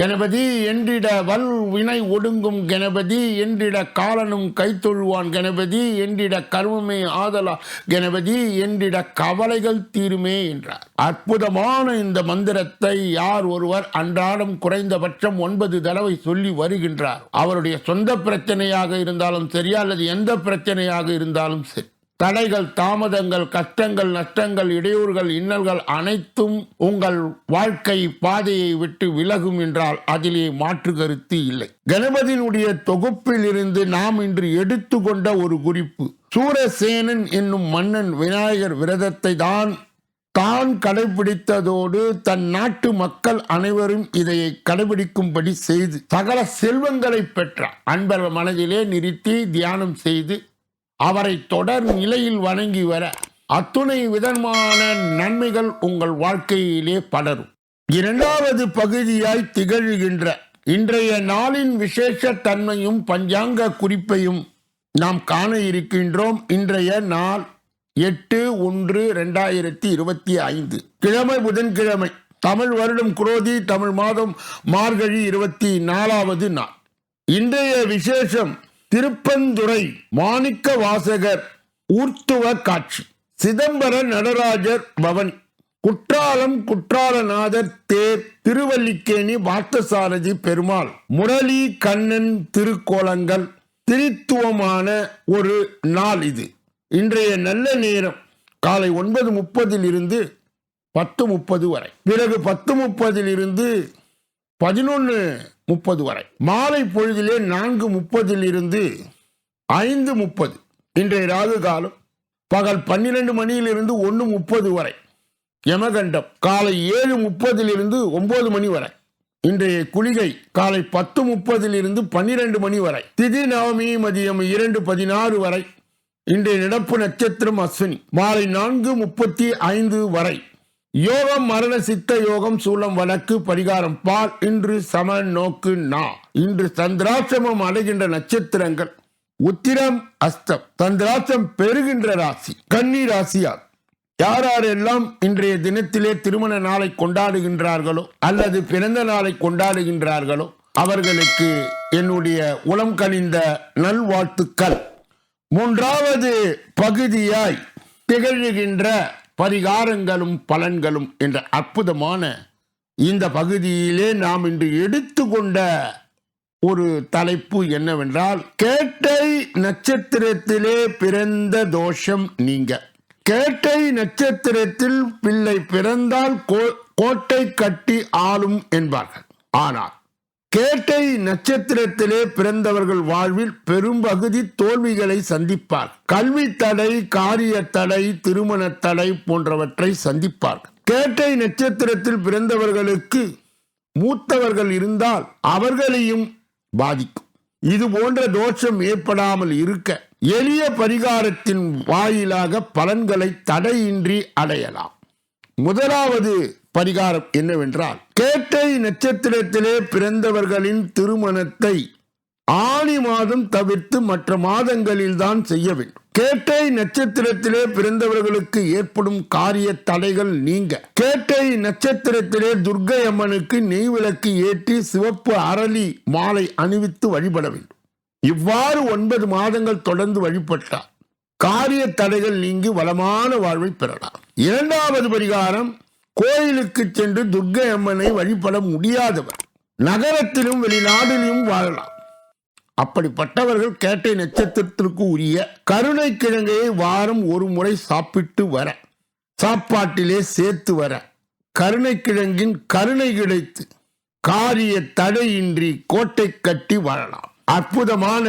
கணபதி என்றிட வல் வினை ஒடுங்கும் கணபதி என்றிட காலனும் கைத்தொழுவான் கணபதி என்றிட கர்மமே ஆதலா கணபதி என்றிட கவலைகள் தீருமே என்றார். அற்புதமான இந்த மந்திரத்தை யார் ஒருவர் அன்றாடம் குறைந்தபட்சம் ஒன்பது தடவை சொல்லி வருகின்றார். அவருடைய சொந்த பிரச்சனையாக இருந்தாலும் சரி அல்லது எந்த பிரச்சனையாக இருந்தாலும் சரி. தடைகள் தாமதங்கள் கஷ்டங்கள் நஷ்டங்கள் இடையூறுகள் இன்னல்கள் அனைத்தும் உங்கள் வாழ்க்கை பாதையை விட்டு விலகும் என்றால் அதிலே மாற்று கருத்து இல்லை. கணபதியினுடைய தொகுப்பில் இருந்து நாம் இன்று எடுத்துக்கொண்ட ஒரு குறிப்பு. சூரசேனன் என்னும் மன்னன் விநாயகர் விரதத்தை தான் தான் கடைபிடித்ததோடு தன் நாட்டு மக்கள் அனைவரும் இதை கடைபிடிக்கும்படி செய்து சகல செல்வங்களை பெற்றார். அன்பர் மனதிலே நிறுத்தி தியானம் செய்து அவரை தொடர் நிலையில் வணங்கி வர அத்துணை விதமான நன்மைகள் உங்கள் வாழ்க்கையிலே படரும். இரண்டாவது பகுதியாய் திகழ்கின்ற இன்றைய நாளின் விசேஷ தன்மையும் பஞ்சாங்க குறிப்பையும் நாம் காண இருக்கின்றோம். இன்றைய நாள் எட்டு ஒன்று ரெண்டாயிரத்தி இருபத்தி ஐந்து. கிழமை புதன்கிழமை தமிழ் வருடம் குரோதி தமிழ் மாதம் மார்கழி இருபத்தி நாலாவது நாள். இன்றைய விசேஷம் திருப்பந்துறை மாணிக்க வாசகர் ஊர்த்துவ காட்சி. சிதம்பர நடராஜர் பவன். குற்றாலம் குற்றாலநாதர் தேர் திருவல்லிக்கேணி பார்த்தசாரதி பெருமாள். முரளி கண்ணன் திருக்கோலங்கள் திரித்துவமான ஒரு நாள் இது. இன்றைய நல்ல நேரம் காலை ஒன்பது முப்பதில் இருந்து பத்து முப்பது வரை. பிறகு பத்து முப்பதில் இருந்து பதினொன்று முப்பது வரை. மாலை பொழுதிலே நான்கு முப்பதில் இருந்து ஐந்து முப்பது. இன்றைய ராகு காலம் பகல் பன்னிரண்டு மணியிலிருந்து ஒன்று முப்பது வரை. யமகண்டம் காலை ஏழு முப்பதிலிருந்து ஒன்பது மணி வரை. இன்றைய குளிகை காலை பத்து முப்பதிலிருந்து பன்னிரண்டு மணி வரை. திதி நவமி மதியம் இரண்டு பதினாறு வரை. இன்றைய நடப்பு நட்சத்திரம் அஸ்வினி மாலை நான்கு முப்பத்தி ஐந்து வரை. யோகம் மரண சித்த யோகம் சூலம் வழக்கு பரிகாரம். பால் இன்று சம நோக்கு நா. இன்று சந்திராட்சமம் அடைகின்ற நட்சத்திரங்கள். உத்திரம் அஸ்தம். சந்திராட்சம் பெறுகின்ற ராசி. கன்னி ராசியார். யார் யாரெல்லாம் இன்றைய தினத்திலே திருமண நாளை கொண்டாடுகின்றார்களோ அல்லது பிறந்த நாளை கொண்டாடுகின்றார்களோ அவர்களுக்கு என்னுடைய உளம் கனிந்த நல்வாழ்த்துக்கள். மூன்றாவது பகுதியாய் திகழ்கின்ற பரிகாரங்களும் பலன்களும் என்ற அற்புதமான இந்த பகுதியிலே நாம் இன்று எடுத்துக்கொண்ட ஒரு தலைப்பு என்னவென்றால் கேட்டை நட்சத்திரத்திலே பிறந்த தோஷம் நீங்க. கேட்டை நட்சத்திரத்தில் பிள்ளை பிறந்தால் கோ- கோட்டை கட்டி ஆளும் என்பார்கள். ஆனால் கேட்டை நட்சத்திரத்திலே பிறந்தவர்கள் வாழ்வில் பெரும்பகுதி தோல்விகளை சந்திப்பார். கல்வி தடை காரிய தடை திருமண தடை போன்றவற்றை சந்திப்பார். கேட்டை நட்சத்திரத்தில் பிறந்தவர்களுக்கு மூத்தவர்கள் இருந்தால் அவர்களையும் பாதிக்கும். இது போன்ற தோஷம் ஏற்படாமல் இருக்க எளிய பரிகாரத்தின் வாயிலாக பலன்களை தடையின்றி அடையலாம். முதலாவது பரிகாரம் என்னவென்றால் கேட்டை நட்சத்திரத்திலே பிறந்தவர்களின் திருமணத்தை ஆணி மாதம் தவிர்த்து மற்ற மாதங்களில் தான் செய்ய வேண்டும். கேட்டை நட்சத்திரத்திலே பிறந்தவர்களுக்கு ஏற்படும் காரிய தடைகள் நீங்க. கேட்டை நட்சத்திரத்திலே துர்க்கை அம்மனுக்கு நெய் விளக்கு ஏற்றி சிவப்பு அரளி மாலை அணிவித்து வழிபட வேண்டும். இவ்வாறு ஒன்பது மாதங்கள் தொடர்ந்து வழிபட்டார் காரிய தடைகள் நீங்கி வளமான வாழ்வை பெறலாம். இரண்டாவது பரிகாரம் கோயிலுக்கு சென்று துர்க்கை அம்மனை வழிபட முடியாதவர். நகரத்திலும் வெளிநாடிலும் வாழலாம். அப்படிப்பட்டவர்கள் கேட்டை நட்சத்திரத்திற்கு உரிய கருணை கிழங்கையை வாரம் ஒரு முறை சாப்பிட்டு வர சாப்பாட்டிலே சேர்த்து வர கருணை கிழங்கின் கருணை கிடைத்து காரிய தடையின்றி கோட்டை கட்டி வாழலாம். அற்புதமான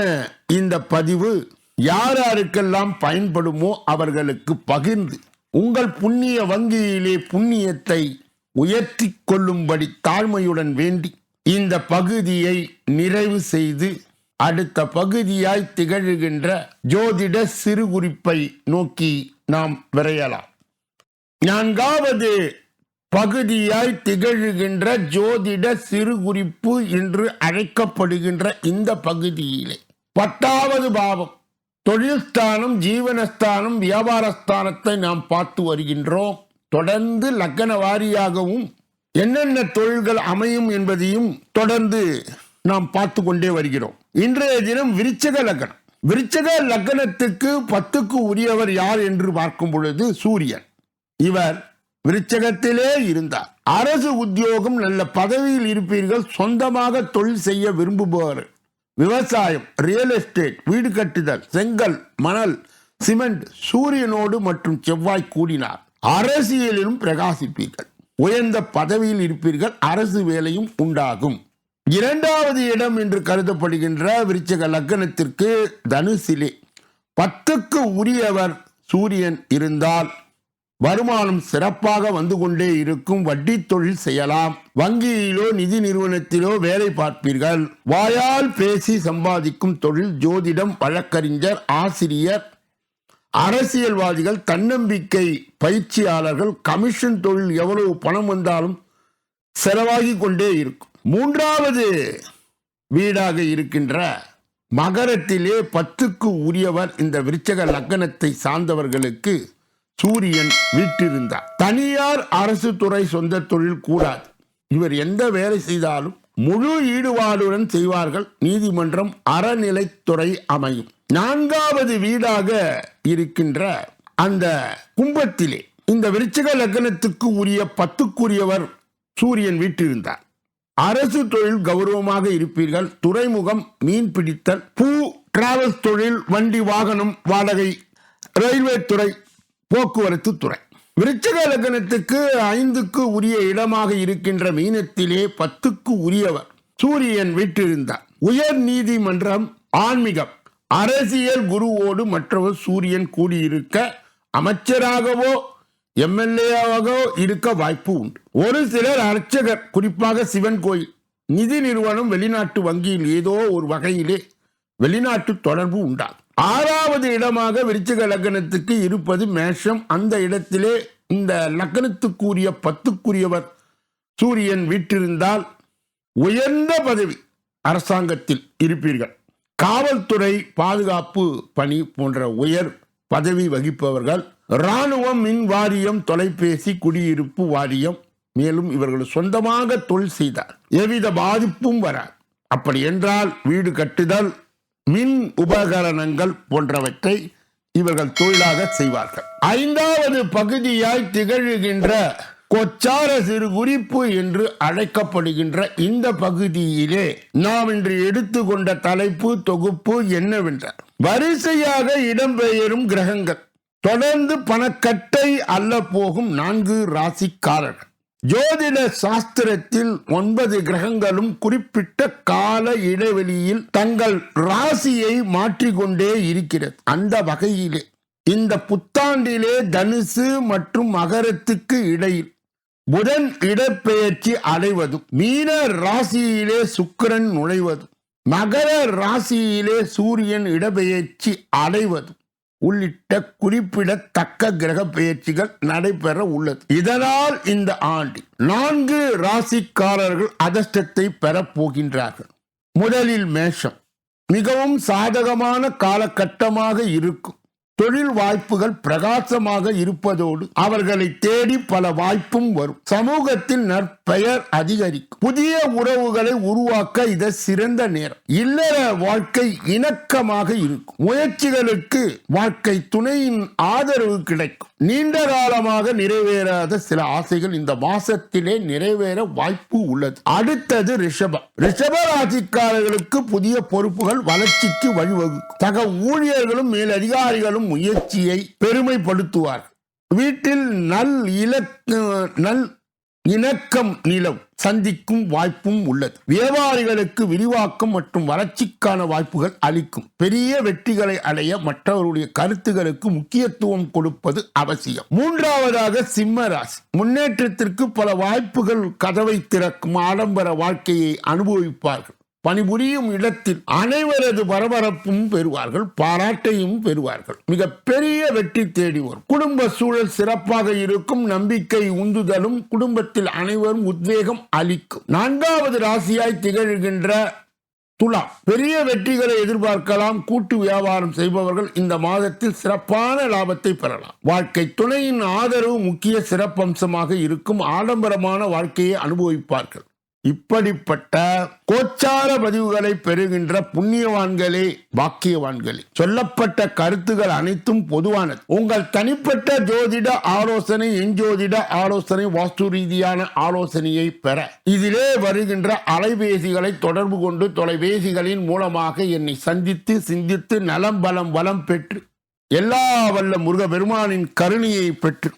இந்த பதிவு யார் யாருக்கெல்லாம் பயன்படுமோ அவர்களுக்கு பகிர்ந்து உங்கள் புண்ணிய வங்கியிலே புண்ணியத்தை உயர்த்தி கொள்ளும்படி தாழ்மையுடன் வேண்டி இந்த பகுதியை நிறைவு செய்து அடுத்த பகுதியாய் திகழ்கின்ற ஜோதிட சிறு குறிப்பை நோக்கி நாம் விரையலாம். நான்காவது பகுதியாய் திகழ்கின்ற ஜோதிட சிறு குறிப்பு என்று அழைக்கப்படுகின்ற இந்த பகுதியிலே பத்தாவது பாவம். தொழில்ஸ்தானம் ஜீவனஸ்தானம் வியாபாரஸ்தானத்தை நாம் பார்த்து வருகின்றோம். தொடர்ந்து லக்கண வாரியாகவும் என்னென்ன தொழில்கள் அமையும் என்பதையும் தொடர்ந்து நாம் பார்த்து கொண்டே வருகிறோம். இன்றைய தினம் விருச்சக லக்னம். விருச்சக லக்னத்துக்கு பத்துக்கு உரியவர் யார் என்று பார்க்கும் பொழுது சூரியன். இவர் விருச்சகத்திலே இருந்தார். அரசு உத்தியோகம் நல்ல பதவியில் இருப்பீர்கள் சொந்தமாக தொழில் செய்ய விரும்புபவர். விவசாயம் ரியல் எஸ்டேட் வீடு கட்டுதல் செங்கல் மணல் சிமெண்ட் சூரியனோடு மற்றும் செவ்வாய் கூடினார். அரசியலிலும் பிரகாசிப்பீர்கள். உயர்ந்த பதவியில் இருப்பீர்கள். அரசு வேலையும் உண்டாகும். இரண்டாவது இடம் என்று கருதப்படுகின்ற விருச்சக லக்னத்திற்கு தனுசிலே. பத்துக்கு உரியவர் சூரியன் இருந்தால் வருமானம் சிறப்பாக வந்து கொண்டே இருக்கும் வட்டி தொழில் செய்யலாம். வங்கியிலோ நிதி நிறுவனத்திலோ வேலை பார்ப்பீர்கள். வாயால் பேசி சம்பாதிக்கும் தொழில் ஜோதிடம் வழக்கறிஞர் ஆசிரியர் அரசியல்வாதிகள் தன்னம்பிக்கை பயிற்சியாளர்கள் கமிஷன் தொழில் எவ்வளவு பணம் வந்தாலும் செலவாகி கொண்டே இருக்கும். மூன்றாவது வீடாக இருக்கின்ற மகரத்திலே பத்துக்கு உரியவர் இந்த விருச்சக லக்கணத்தை சார்ந்தவர்களுக்கு சூரியன் வீட்டிருந்தார். தனியார் அரசு துறை சொந்த தொழில் கூடாது. இவர் எந்த வேலை செய்தாலும் முழு ஈடுபாடுடன் செய்வார்கள். நீதிமன்றம் அறநிலைத்துறை அமையும். நான்காவது வீடாக இருக்கின்ற அந்த கும்பத்திலே இந்த விருச்சிக லக்னத்துக்கு உரிய பத்துக்குரியவர் சூரியன் வீட்டிருந்தார். அரசு தொழில் கௌரவமாக இருப்பீர்கள். துறைமுகம் மீன் பிடித்தல் பூ டிராவல்ஸ் தொழில் வண்டி வாகனம் வாடகை ரயில்வே துறை போக்குவரத்து துறை. விருச்சக லக்னத்துக்கு ஐந்துக்கு உரிய இடமாக இருக்கின்ற மீனத்திலே பத்துக்கு உரியவர் சூரியன் வீட்டிருந்தார் உயர் நீதிமன்றம் ஆன்மீகம். அரசியல் குருவோடு மற்றவர் சூரியன் கூடியிருக்க அமைச்சராகவோ எம்எல்ஏவாகவோ இருக்க வாய்ப்பு உண்டு. ஒரு சிலர் அர்ச்சகர் குறிப்பாக சிவன் கோயில். நிதி நிறுவனம் வெளிநாட்டு வங்கியில் ஏதோ ஒரு வகையிலே வெளிநாட்டு தொடர்பு உண்டாகும். ஆறாவது இடமாக விருச்சிக லக்னத்துக்கு இருப்பது மேஷம். அந்த இடத்திலே இந்த லக்னத்துக்குரிய பத்துக்குரியவர் சூரியன் வீற்றிருந்தால் உயர்ந்த பதவி அரசாங்கத்தில் இருப்பீர்கள். காவல்துறை பாதுகாப்பு பணி போன்ற உயர் பதவி வகிப்பவர்கள் இராணுவம் மின் வாரியம் தொலைபேசி குடியிருப்பு வாரியம் மேலும் இவர்கள் சொந்தமாக தொழில் செய்தார் எவ்வித பாதிப்பும் வராது. அப்படி என்றால் வீடு கட்டுதல் மின் உபகரணங்கள் போன்றவற்றை இவர்கள் தொழிலாக செய்வார்கள். ஐந்தாவது பகுதியாய் திகழ்கின்ற கொச்சார சிறு குறிப்பு என்று அழைக்கப்படுகின்ற இந்த பகுதியிலே நாம் இன்று எடுத்துக்கொண்ட தலைப்பு தொகுப்பு என்னவென்ற வரிசையாக இடம்பெயரும் கிரகங்கள். தொடர்ந்து பணக்கட்டை அல்ல போகும் நான்கு ராசிக்காரர்கள். ஜோதிட சாஸ்திரத்தில் ஒன்பது கிரகங்களும் குறிப்பிட்ட கால இடைவெளியில் தங்கள் ராசியை மாற்றிக்கொண்டே இருக்கிறது. அந்த வகையிலே இந்த புத்தாண்டிலே தனுசு மற்றும் மகரத்துக்கு இடையில் புதன் இடப்பெயர்ச்சி அடைவதும் மீன ராசியிலே சுக்கிரன் நுழைவதும் மகர ராசியிலே சூரியன் இடப்பெயர்ச்சி அடைவதும் உள்ளிட்ட குறிப்பிடத்தக்க கிரக பயிற்சிகள் நடைபெற உள்ளது. இதனால் இந்த ஆண்டு நான்கு ராசிக்காரர்கள் அதிர்ஷ்டத்தை பெறப் போகின்றார்கள். முதலில் மேஷம். மிகவும் சாதகமான காலகட்டமாக இருக்கும். தொழில் வாய்ப்புகள் பிரகாசமாக இருப்பதோடு அவர்களை தேடி பல வாய்ப்பும் வரும். சமூகத்தில் நற்பெயர் அதிகரிக்கும். புதிய உறவுகளை உருவாக்க இது சிறந்த நேரம். இல்லற வாழ்க்கை இணக்கமாக இருக்கும். முயற்சிகளுக்கு வாழ்க்கை துணையின் ஆதரவு கிடைக்கும். நீண்ட காலமாக நிறைவேறாத சில ஆசைகள் இந்த மாசத்திலே நிறைவேற வாய்ப்பு உள்ளது. அடுத்தது ரிஷபம். ரிஷப ராசிக்காரர்களுக்கு புதிய பொறுப்புகள் வளர்ச்சிக்கு வழிவகுக்கும். சக ஊழியர்களும் மேலதிகாரிகளும் முயற்சியை பெருமைப்படுத்துவார். வீட்டில் நல் இலக்க நல் இணக்கம் நிலம் சந்திக்கும் வாய்ப்பும் உள்ளது. வியாபாரிகளுக்கு விரிவாக்கம் மற்றும் வளர்ச்சிக்கான வாய்ப்புகள் அளிக்கும். பெரிய வெற்றிகளை அடைய மற்றவருடைய கருத்துகளுக்கு முக்கியத்துவம் கொடுப்பது அவசியம். மூன்றாவதாக சிம்ம ராசி. முன்னேற்றத்திற்கு பல வாய்ப்புகள் கதவை திறக்கும் ஆடம்பர வாழ்க்கையை அனுபவிப்பார்கள். பணிபுரியும் இடத்தில் அனைவரது பரபரப்பும் பெறுவார்கள் பாராட்டையும் பெறுவார்கள். மிக பெரிய வெற்றி தேடி வரும். குடும்ப சூழல் சிறப்பாக இருக்கும் நம்பிக்கை உந்துதலும் குடும்பத்தில் அனைவரும் உத்வேகம் அளிக்கும். நான்காவது ராசியாய் திகழ்கின்ற துலா பெரிய வெற்றிகளை எதிர்பார்க்கலாம் கூட்டு வியாபாரம் செய்பவர்கள் இந்த மாதத்தில் சிறப்பான லாபத்தை பெறலாம். வாழ்க்கை துணையின் ஆதரவு முக்கிய சிறப்பம்சமாக இருக்கும் ஆடம்பரமான வாழ்க்கையை அனுபவிப்பார்கள். இப்படிப்பட்ட கோச்சார பதிவுகளை பெறுகின்ற புண்ணியவான்களே பாக்கியவான்களே. சொல்லப்பட்ட கருத்துகள் அனைத்தும் பொதுவானது. உங்கள் தனிப்பட்ட ஜோதிட ஆலோசனை எஞ்சோதிட ஆலோசனை வாஸ்து ரீதியான ஆலோசனையை பெற. இதிலே வருகின்ற அலைபேசிகளை தொடர்பு கொண்டு தொலைபேசிகளின் மூலமாக என்னை சந்தித்து சிந்தித்து நலம் பலம் வளம் பெற்று எல்லா வல்ல முருக பெருமானின் கருணையை பெற்று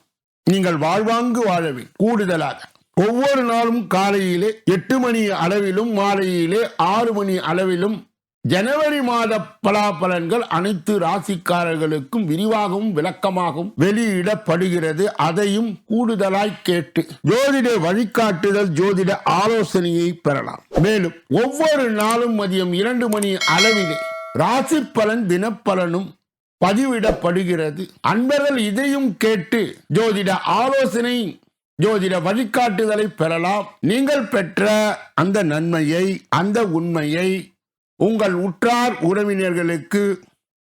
நீங்கள் வாழ்வாங்கு வாழவே கூடுதலாக ஒவ்வொரு நாளும் காலையிலே எட்டு மணி அளவிலும் மாலையிலே ஆறு மணி அளவிலும் ஜனவரி மாத பலாபலன்கள் அனைத்து ராசிக்காரர்களுக்கும் விரிவாகவும் விளக்கமாகவும் வெளியிடப்படுகிறது. அதையும் கூடுதலாய் கேட்டு ஜோதிட வழிகாட்டுதல் ஜோதிட ஆலோசனையை பெறலாம். மேலும் ஒவ்வொரு நாளும் மதியம் இரண்டு மணி அளவிலே ராசி பலன் தினப்பலனும் பதிவிடப்படுகிறது. அன்பர்கள் இதையும் கேட்டு ஜோதிட ஆலோசனை ஜோதிட வழிகாட்டுதலை பெறலாம். நீங்கள் பெற்ற அந்த நன்மையை அந்த உண்மையை உங்கள் உற்றார் உறவினர்களுக்கு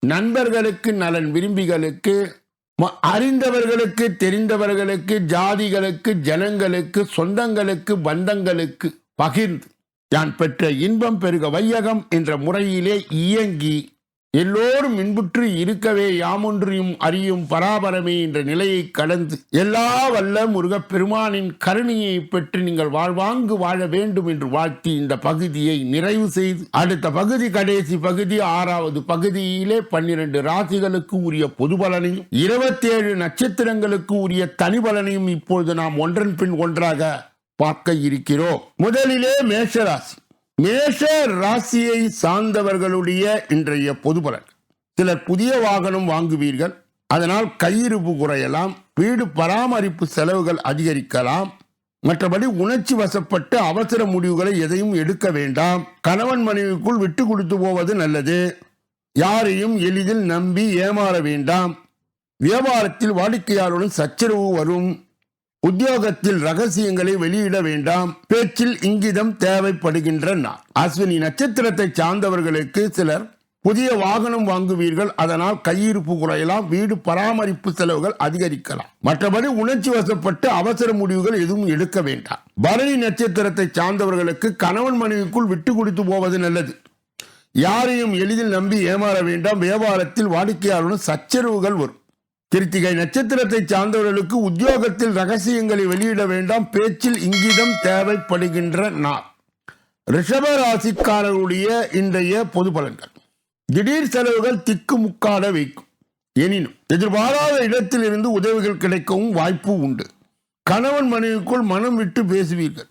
நண்பர்களுக்கு நலன் விரும்பிகளுக்கு ம- அறிந்தவர்களுக்கு தெரிந்தவர்களுக்கு ஜாதிகளுக்கு ஜனங்களுக்கு சொந்தங்களுக்கு பந்தங்களுக்கு பகிர்ந்து யான் பெற்ற இன்பம் பெருக வையகம் என்ற முறையிலே இயங்கி எல்லோரும் இன்புற்று இருக்கவே யாமொன்றியும் அறியும் பராபரமே என்ற நிலையை கடந்து எல்லா வல்ல முருகப்பெருமானின் கருணையை பெற்று நீங்கள் வாழ்வாங்கு வாழ வேண்டும் என்று வாழ்த்தி இந்த பகுதியை நிறைவு செய்து அடுத்த பகுதி கடைசி பகுதி ஆறாவது பகுதியிலே பன்னிரண்டு ராசிகளுக்கு உரிய பொது பலனையும் இருபத்தேழு நட்சத்திரங்களுக்கு உரிய தனி பலனையும் இப்பொழுது நாம் ஒன்றன் பின் ஒன்றாக பார்க்க இருக்கிறோம். முதலிலே மேஷராசி. மேஷ ராசியை சார்ந்தவர்களுடைய இன்றைய பொது பலன். சிலர் புதிய வாகனம் வாங்குவீர்கள். அதனால் கையிருப்பு குறையலாம் வீடு பராமரிப்பு செலவுகள் அதிகரிக்கலாம். மற்றபடி உணர்ச்சி வசப்பட்டு அவசர முடிவுகளை எதையும் எடுக்க வேண்டாம். கணவன் மனைவிக்குள் விட்டு கொடுத்து போவது நல்லது. யாரையும் எளிதில் நம்பி ஏமாற வேண்டாம். வியாபாரத்தில் வாடிக்கையாளருடன் சச்சரவு வரும். உத்தியோகத்தில் ரகசியங்களை வெளியிட வேண்டாம். பேச்சில் இங்கிதம் தேவைப்படுகின்ற நாள். அஸ்வினி நட்சத்திரத்தை சார்ந்தவர்களுக்கு சிலர் புதிய வாகனம் வாங்குவீர்கள். அதனால் கையிருப்பு குறையலாம். வீடு பராமரிப்பு செலவுகள் அதிகரிக்கலாம். மற்றபடி உணர்ச்சி வசப்பட்டு அவசர முடிவுகள் எதுவும் எடுக்க வேண்டாம். பரணி நட்சத்திரத்தை சார்ந்தவர்களுக்கு கணவன் மனைவிக்குள் விட்டு கொடுத்து போவது நல்லது. யாரையும் எளிதில் நம்பி ஏமாற வேண்டாம். வியாபாரத்தில் வாடிக்கையாளருடன் சச்சரவுகள் வரும். கிருத்திகை நட்சத்திரத்தை சார்ந்தவர்களுக்கு உத்தியோகத்தில் ரகசியங்களை வெளியிட வேண்டாம். பேச்சில் இங்கிதம் தேவைப்படுகின்ற நாள். ரிஷப ராசிக்காரர்களுடைய இன்றைய பொது பலன்கள். திடீர் செலவுகள் திக்கு முக்காட வைக்கும். எனினும் எதிர்பாராத இடத்திலிருந்து உதவிகள் கிடைக்கவும் வாய்ப்பு உண்டு. கணவன் மனைவிக்குள் மனம் விட்டு பேசுவீர்கள்.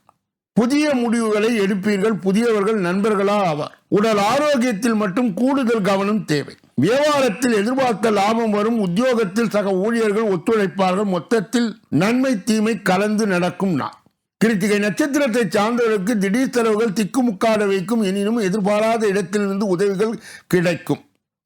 புதிய முடிவுகளை எடுப்பீர்கள். புதியவர்கள் நண்பர்களா ஆவார். உடல் ஆரோக்கியத்தில் மட்டும் கூடுதல் கவனம் தேவை. வியாபாரத்தில் எதிர்பார்த்த லாபம் வரும். உத்தியோகத்தில் சக ஊழியர்கள் ஒத்துழைப்பார்கள். மொத்தத்தில் நன்மை தீமை கலந்து நடக்கும் நாள். கிருத்திகை நட்சத்திரத்தை சார்ந்தவர்களுக்கு திடீர் செலவுகள் திக்குமுக்காட வைக்கும். எனினும் எதிர்பாராத இடத்திலிருந்து உதவிகள் கிடைக்கும்.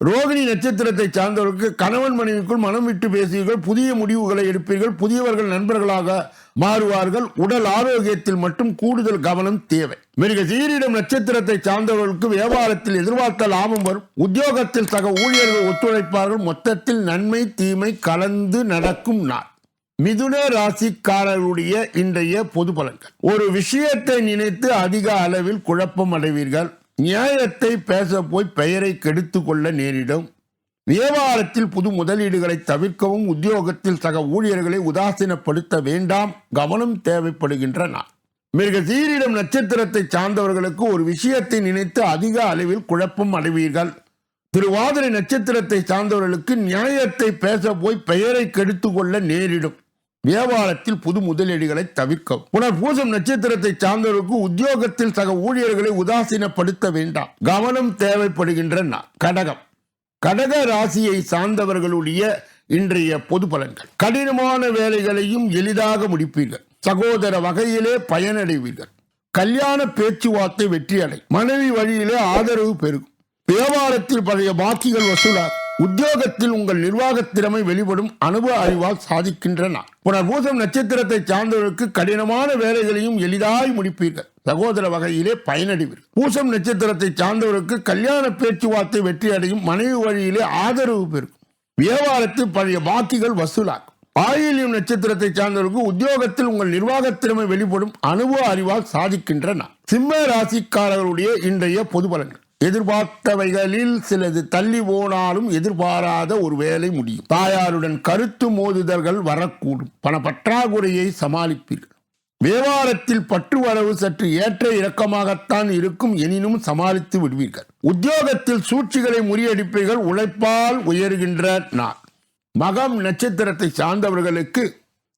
ரோகிணி நட்சத்திரத்தை சார்ந்தவர்களுக்கு கணவன் மனைவிக்குள் மனம் விட்டு பேசுவீர்கள். புதிய முடிவுகளை எடுப்பீர்கள். புதியவர்கள் நண்பர்களாக மாறுவார்கள். உடல் ஆரோக்கியத்தில் மட்டும் கூடுதல் கவனம் தேவை. மிருக சீரிடம் நட்சத்திரத்தை சார்ந்தவர்களுக்கு வியாபாரத்தில் எதிர்பார்த்த லாபம் வரும். உத்தியோகத்தில் சக ஊழியர்கள் ஒத்துழைப்பார்கள். மொத்தத்தில் நன்மை தீமை கலந்து நடக்கும் நாள். மிதுன ராசிக்காரர்களுடைய இன்றைய பொது பலன்கள். ஒரு விஷயத்தை நினைத்து அதிக அளவில் குழப்பம் அடைவீர்கள் நியாயத்தை பேச போய் பெயரை கெடுத்து கொள்ள நேரிடும். வியாபாரத்தில் புது முதலீடுகளை தவிர்க்கவும் உத்தியோகத்தில் சக ஊழியர்களை உதாசீனப்படுத்த வேண்டாம். கவனம் தேவைப்படுகின்ற நான் மிக சீரிடம் நட்சத்திரத்தை சார்ந்தவர்களுக்கு ஒரு விஷயத்தை நினைத்து அதிக அளவில் குழப்பம் அடைவீர்கள். திருவாதிரை நட்சத்திரத்தை சார்ந்தவர்களுக்கு நியாயத்தை பேச போய் பெயரை கெடுத்து கொள்ள நேரிடும். வியாபாரத்தில் புது முதலீடுகளை தவிர்க்கும் புனர் பூசம் நட்சத்திரத்தை சார்ந்தவருக்கு உத்தியோகத்தில் சக ஊழியர்களை உதாசீனப்படுத்த வேண்டாம். கவனம் தேவைப்படுகின்ற கடகம். கடக ராசியை சார்ந்தவர்களுடைய இன்றைய பொது பலன்கள். கடினமான வேலைகளையும் எளிதாக முடிப்பீர்கள். சகோதர வகையிலே பயனடைவீர்கள். கல்யாண பேச்சுவார்த்தை வெற்றியடை மனைவி வழியிலே ஆதரவு பெருகும். வியாபாரத்தில் பழைய பாக்கிகள் வசூலாகும். உத்தியோகத்தில் உங்கள் நிர்வாக திறமை வெளிப்படும் அனுபவ அறிவால் சாதிக்கின்றன. புனர்பூசம் நட்சத்திரத்தை சார்ந்தவர்களுக்கு கடினமான வேலைகளையும் எளிதாய் முடிப்பீர்கள். சகோதர வகையிலே பயனடைவீர்கள். பூசம் நட்சத்திரத்தை சார்ந்தவருக்கு கல்யாண பேச்சுவார்த்தை வெற்றி அடையும் மனைவி வழியிலே ஆதரவு பெறும். வியாபாரத்தில் பழைய பாக்கிகள் வசூலாகும். ஆயிலியம் நட்சத்திரத்தை சார்ந்தவருக்கு உத்தியோகத்தில் உங்கள் நிர்வாக திறமை வெளிப்படும் அனுபவ அறிவால் சாதிக்கின்றன. சிம்ம ராசிக்காரர்களுடைய இன்றைய பொது பலன்கள். எதிர்பார்த்தவைகளில் சிலது தள்ளி போனாலும் எதிர்பாராத ஒரு வேலை முடியும். தாயாருடன் கருத்து மோதுதல்கள் வரக்கூடும். பண பற்றாக்குறையை சமாளிப்பீர்கள். வியாபாரத்தில் பற்று வரவு சற்று ஏற்ற இறக்கமாகத்தான் இருக்கும் எனினும் சமாளித்து விடுவீர்கள். உத்தியோகத்தில் சூழ்ச்சிகளை முறியடிப்பீர்கள். உழைப்பால் உயர்கின்ற நாள். மகம் நட்சத்திரத்தை சார்ந்தவர்களுக்கு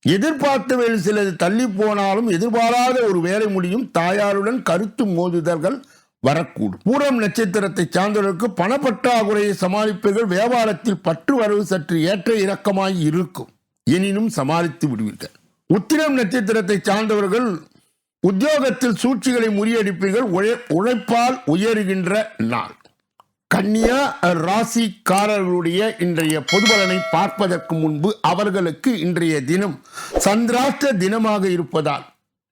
எதிர்பார்த்தவையில் சிலது தள்ளி போனாலும் எதிர்பாராத ஒரு வேலை முடியும். தாயாருடன் கருத்து மோதுதல்கள் வரக்கூடும். பூரம் நட்சத்திரத்தை சார்ந்தவர்களுக்கு பணப்பற்றாக்குறையை சமாளிப்பீர்கள் வியாபாரத்தில் பற்று வரவு சற்று ஏற்ற இறக்கமாய் இருக்கும். எனினும் சமாளித்து விடுவீர்கள். உத்திரம் நட்சத்திரத்தை சார்ந்தவர்கள் உத்தியோகத்தில் சூழ்ச்சிகளை முறியடிப்பீர்கள். உழை- உழைப்பால் உயருகின்ற நாள். கன்னியா ராசிக்காரர்களுடைய இன்றைய பொதுபலனை பார்ப்பதற்கு முன்பு அவர்களுக்கு இன்றைய தினம் சந்திராஷ்ட தினமாக இருப்பதால்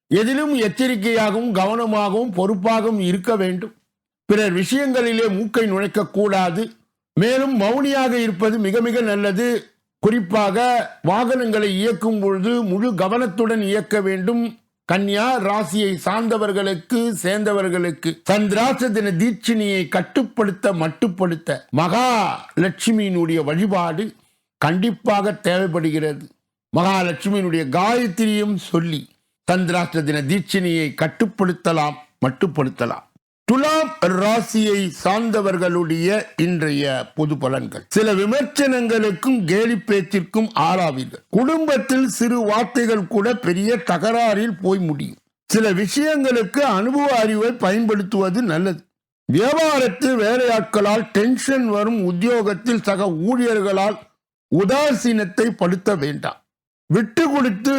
எதிலும் எச்சரிக்கையாகவும் கவனமாகவும் பொறுப்பாகவும் இருக்க வேண்டும். பிறர் விஷயங்களிலே மூக்கை நுழைக்கக்கூடாது மேலும் மௌனியாக இருப்பது மிக மிக நல்லது. குறிப்பாக வாகனங்களை இயக்கும் பொழுது முழு கவனத்துடன் இயக்க வேண்டும். கன்யா ராசியை சார்ந்தவர்களுக்கு சேர்ந்தவர்களுக்கு சந்திராச தின தீட்சிணியை கட்டுப்படுத்த மட்டுப்படுத்த மகா லட்சுமியினுடைய வழிபாடு கண்டிப்பாக தேவைப்படுகிறது. மகாலட்சுமியினுடைய காயத்ரியும் சொல்லி சந்திராஷ்ட தின தீட்சினியை கட்டுப்படுத்தலாம் மட்டுப்படுத்தலாம். துலாம் ராசியை சார்ந்தவர்களுடைய இன்றைய பொது பலன்கள். சில விமர்சனங்களுக்கும் கேலி பேச்சிற்கும் ஆளாவீர்கள். குடும்பத்தில் சிறு வார்த்தைகள் கூட பெரிய தகராறில் போய் முடியும். சில விஷயங்களுக்கு அனுபவ அறிவை பயன்படுத்துவது நல்லது. வியாபாரத்தில் வேலையாட்களால் டென்ஷன் வரும் உத்தியோகத்தில் சக ஊழியர்களால் உதாசீனத்தை படுத்த வேண்டாம். விட்டு கொடுத்து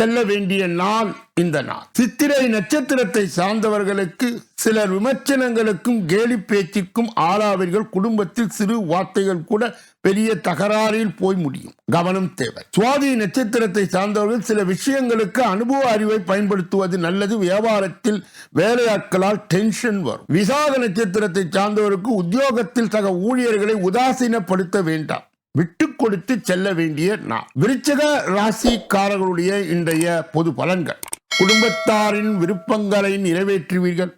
செல்ல வேண்டிய நாள் இந்த நாள். சித்திரை நட்சத்திரத்தை சார்ந்தவர்களுக்கு சிலர் விமர்சனங்களுக்கும் கேலி பேச்சுக்கும் ஆளாவீர்கள். குடும்பத்தில் சிறு வார்த்தைகள் கூட பெரிய தகராறில் போய் முடியும். கவனம் தேவை. சுவாதி நட்சத்திரத்தை சார்ந்தவர்கள் சில விஷயங்களுக்கு அனுபவ அறிவை பயன்படுத்துவது நல்லது. வியாபாரத்தில் வேலையாட்களால் டென்ஷன் வரும். விசாக நட்சத்திரத்தை சார்ந்தவருக்கு உத்தியோகத்தில் சக ஊழியர்களை உதாசீனப்படுத்த வேண்டாம். விட்டு கொடுத்து செல்ல வேண்டிய நான் விருச்சக ராசிக்காரர்களுடைய இன்றைய பொது பலன்கள். குடும்பத்தாரின் விருப்பங்களை நிறைவேற்றுவீர்கள்.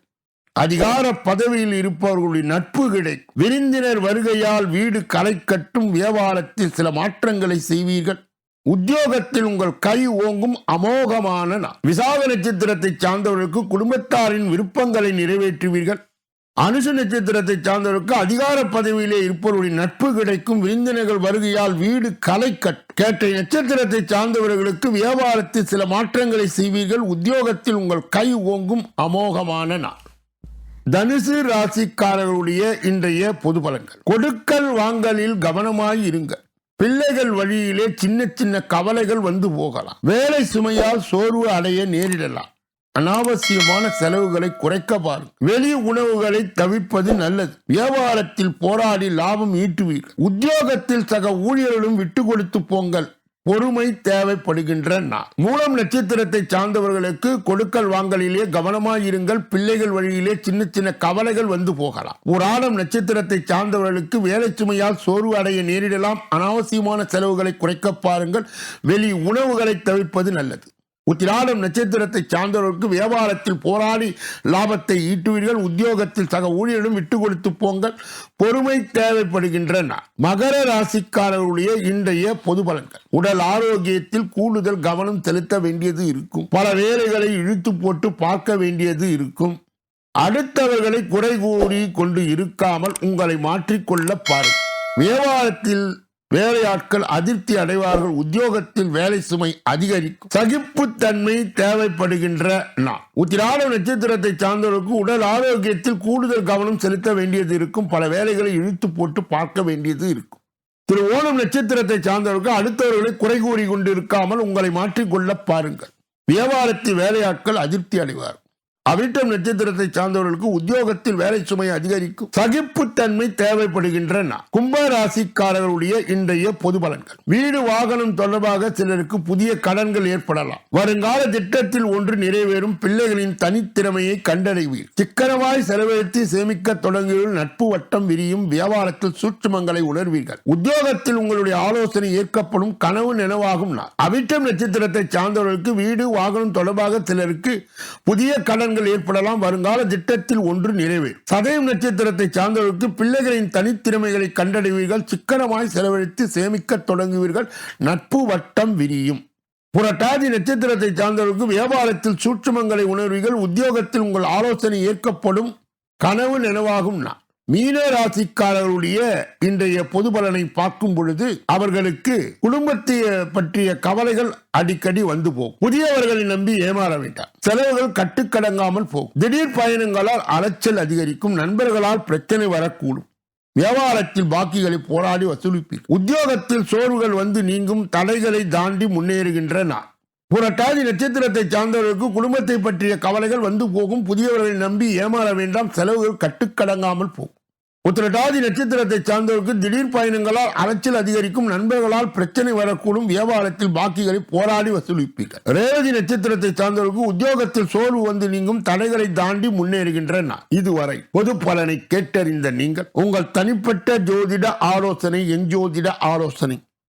அதிகார பதவியில் இருப்பவர்களுடைய நட்பு கிடைக்கும் விருந்தினர் வருகையால் வீடு களை கட்டும் வியாபாரத்தில் சில மாற்றங்களை செய்வீர்கள். உத்தியோகத்தில் உங்கள் கை ஓங்கும் அமோகமான நான் விசாக நட்சத்திரத்தை சார்ந்தவர்களுக்கு குடும்பத்தாரின் விருப்பங்களை நிறைவேற்றுவீர்கள். அனுச நட்சத்திரத்தை சார்ந்தவருக்கு அதிகார பதவியிலே இருப்பவருடைய நட்பு கிடைக்கும் விருந்தினர்கள் வருகையால் வீடு கலை கட் கேட்டை நட்சத்திரத்தை சார்ந்தவர்களுக்கு வியாபாரத்தில் சில மாற்றங்களை செய்வீர்கள். உத்தியோகத்தில் உங்கள் கை ஓங்கும் அமோகமான நாள். தனுசு ராசிக்காரர்களுடைய இன்றைய பொது பலன்கள். கொடுக்கல் வாங்கலில் கவனமாய் இருங்கள். பிள்ளைகள் வழியிலே சின்ன சின்ன கவலைகள் வந்து போகலாம். வேலை சுமையால் சோர்வு அடைய நேரிடலாம். அனாவசியமான செலவுகளை குறைக்க பாருங்கள். வெளி உணவுகளை தவிர்ப்பது நல்லது. வியாபாரத்தில் போராடி லாபம் ஈட்டுவீர்கள். உத்தியோகத்தில் சக ஊழியர்களும் விட்டு கொடுத்து போங்கள். பொறுமை தேவைப்படுகின்ற நாள். மூலம் நட்சத்திரத்தை சார்ந்தவர்களுக்கு கொடுக்கல் வாங்கலிலே கவனமாயிருங்கள் பிள்ளைகள் வழியிலே சின்ன சின்ன கவலைகள் வந்து போகலாம். ஒரு ஆடம் நட்சத்திரத்தை சார்ந்தவர்களுக்கு வேலை சுமையால் சோர்வு அடைய நேரிடலாம். அனாவசியமான செலவுகளை குறைக்க பாருங்கள். வெளி உணவுகளை தவிர்ப்பது நல்லது. உத்திராடம் நட்சத்திரத்தை சார்ந்தவர்களுக்கு வியாபாரத்தில் போராடி லாபத்தை ஈட்டுவீர்கள். உத்தியோகத்தில் சக ஊழியரிடம் விட்டு கொடுத்து போங்கள். பொறுமை தேவைப்படுகின்றன. மகர ராசிக்காரர்களுடைய இன்றைய பொது பலன்கள். உடல் ஆரோக்கியத்தில் கூடுதல் கவனம் செலுத்த வேண்டியது இருக்கும். பல வேலைகளை இழுத்து போட்டு பார்க்க வேண்டியது இருக்கும். அடுத்தவர்களை குறை கூறி கொண்டு இருக்காமல் உங்களை மாற்றிக்கொள்ள பாருங்கள். வியாபாரத்தில் வேலையாட்கள் அதிருப்தி அடைவார்கள். உத்தியோகத்தில் வேலை சுமை அதிகரிக்கும். சகிப்புத்தன்மை தேவைப்படுகின்ற நாள். உத்திராட நட்சத்திரத்தை சார்ந்தவர்களுக்கு உடல் ஆரோக்கியத்தில் கூடுதல் கவனம் செலுத்த வேண்டியது இருக்கும். பல வேலைகளை இழுத்து போட்டு பார்க்க வேண்டியது இருக்கும். திரு ஓணம் நட்சத்திரத்தை சார்ந்தவர்களுக்கு அடுத்தவர்களை குறை கூறி கொண்டு இருக்காமல் உங்களை மாற்றிக்கொள்ள பாருங்கள். வியாபாரத்தில் வேலையாட்கள் அதிருப்தி அடைவார் அவிட்டம் நட்சத்திரத்தை சார்ந்தவர்களுக்கு உத்தியோகத்தில் வேலை சுமை அதிகரிக்கும். சகிப்புத்தன்மை தேவைப்படுகின்றன. நாள். கும்ப ராசிக்காரர்களுடைய இன்றைய பொது பலன்கள். வீடு வாகனம் தொடர்பாக சிலருக்கு புதிய கடன்கள் ஏற்படலாம். வருங்கால திட்டத்தில் ஒன்று நிறைவேறும் பிள்ளைகளின் தனித்திறமையை கண்டறிவீர் சிக்கனமாய் செலவழித்து சேமிக்க தொடங்குவதில் நட்பு வட்டம் விரியும் வியாபாரத்தில் சூட்சுமங்களை உணர்வீர்கள். உத்தியோகத்தில் உங்களுடைய ஆலோசனை ஏற்கப்படும் கனவு நினைவாகும் நாள். அவிட்டம் நட்சத்திரத்தை சார்ந்தவர்களுக்கு வீடு வாகனம் தொடர்பாக சிலருக்கு புதிய கடன் மாற்றங்கள் ஏற்படலாம் வருங்கால திட்டத்தில் ஒன்று நிறைவேறும் சதயம் நட்சத்திரத்தை சார்ந்தவர்களுக்கு பிள்ளைகளின் தனித்திறமைகளை கண்டடைவீர்கள் சிக்கனமாய் செலவழித்து சேமிக்க தொடங்குவீர்கள் நட்பு வட்டம் விரியும். புரட்டாதி நட்சத்திரத்தை சார்ந்தவர்களுக்கு வியாபாரத்தில் சூட்சுமங்களை உணர்வீர்கள் உத்தியோகத்தில் உங்கள் ஆலோசனை ஏற்கப்படும் கனவு நினைவாகும் நான் மீன ராசிக்காரர்களுடைய இன்றைய பொது பலனை பார்க்கும் பொழுது அவர்களுக்கு குடும்பத்தை பற்றிய கவலைகள் அடிக்கடி வந்து போகும். புதியவர்களை நம்பி ஏமாற வேண்டாம். செலவுகள் கட்டுக்கடங்காமல் போகும். திடீர் பயணங்களால் அலைச்சல் அதிகரிக்கும். நண்பர்களால் பிரச்சனை வரக்கூடும். வியாபாரத்தில் பாக்கிகளை போராடி வசூலிப்பீர். உத்தியோகத்தில் சோர்வுகள் வந்து நீங்கும். தடைகளை தாண்டி முன்னேறுகின்ற நான் புரட்டாதி நட்சத்திரத்தை சார்ந்தவர்களுக்கு குடும்பத்தை பற்றிய கவலைகள் வந்து போகும். புதியவர்களை நம்பி ஏமாற வேண்டாம். செலவுகள் கட்டுக்கடங்காமல் போகும். உத்திரட்டாதி நட்சத்திரத்தை சார்ந்தவருக்கு திடீர் பயணங்களால் அலைச்சல் அதிகரிக்கும் நண்பர்களால் பிரச்சனை வரக்கூடும் வியாபாரத்தில் பாக்கிகளை போராடி வசூலிப்பீர்கள். ரேவதி நட்சத்திரத்தை சார்ந்தவருக்கு உத்தியோகத்தில் சோர்வு வந்து நீங்கும் தடைகளை தாண்டி முன்னேறுகின்ற இதுவரை பொது பலனை கேட்டறிந்த நீங்கள் உங்கள் தனிப்பட்ட ஜோதிட ஆலோசனை என் ஜோதிட ஆலோசனை